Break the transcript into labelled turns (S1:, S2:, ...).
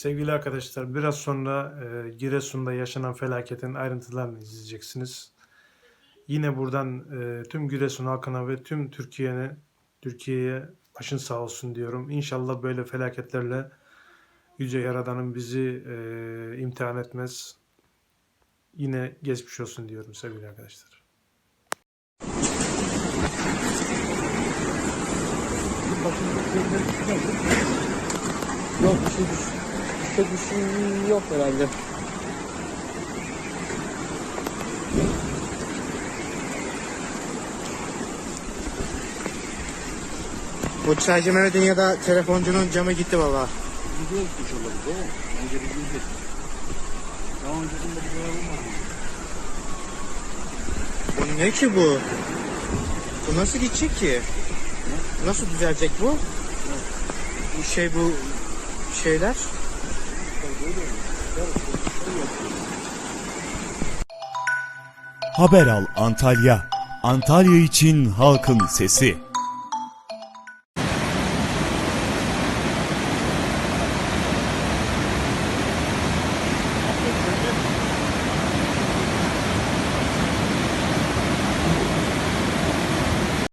S1: Sevgili arkadaşlar, biraz sonra e, Giresun'da yaşanan felaketin ayrıntılarını izleyeceksiniz. Yine buradan e, tüm Giresun halkına ve tüm Türkiye'ne Türkiye'ye başın sağ olsun diyorum. İnşallah böyle felaketlerle Yüce Yaradan'ın bizi e, imtihan etmez. Yine geçmiş olsun diyorum sevgili arkadaşlar.
S2: Yok bir şey düş. Düşecek bir şey yok herhalde.
S3: Bu çaycı Mehmet'in ya da telefoncunun camı gitti baba.
S4: Gidiyor gitmiş olabilir değil mi? Bence bir gidiyor. Daha öncesinde bir görev olmadı.
S3: Bu ne ki bu? Bu nasıl gidecek ki? Nasıl düzelecek bu? Bu şey bu şeyler.
S5: Haber al Antalya. Antalya için halkın sesi.